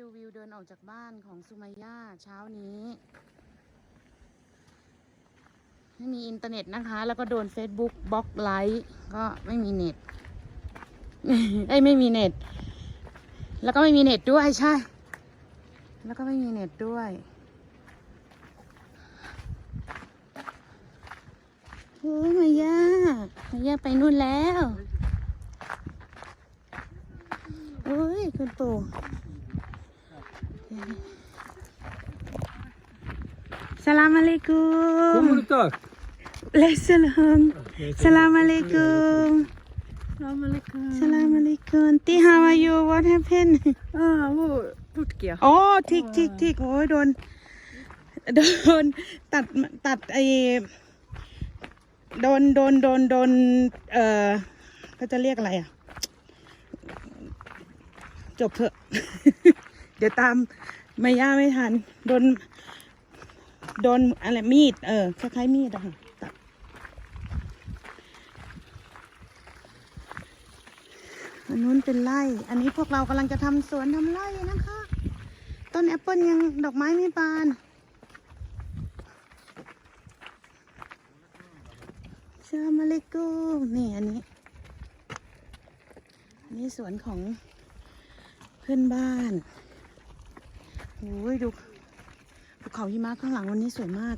ดูวิวเดินออกจากบ้านของสุมายาเช้านี้ไม่มีอินเทอร์เน็ตนะคะ แล้วก็โดน Facebook บล็อกไลค์ก็ไม่มีเน็ตเอ้ไม่มีเน็ต แล้วก็ไม่มีเน็ตด้วยใช่ แล้วก็ไม่มีเน็ตด้วยโอ้ยมายา มายาไปนู่นแล้วโอ้ยคุณปู่ สลามอะลัยกุม Kommer du tak? เลสลามสลามอะลัยกุม Salam alaikum. สลามอะลัยกุมตี how are you what happened Ah, hvor bort gikk โอ้ทิกทิกทิกโอ้ยโดนโดนตัดตัดไอโดนโดนโดนโดนเอ่อเขาจะเรียกอะไรอะ จบเถอะ เดี๋ยวตามไม่ย่าไม่ทัน โดน โดนอะไรมีด เออคล้ายๆมีดอะค่ะตัดอันนู้นเป็นไร่ อันนี้พวกเรากำลังจะทำสวนทำไร่นะคะ ต้นแอปเปิลยังดอกไม้ไม่บาน ชามาเลกุมนี่อันนี้ อันนี้สวนของเพื่อนบ้าน โอ้ยดูภูเขาหิมะข้างหลังวันนี้สวยมาก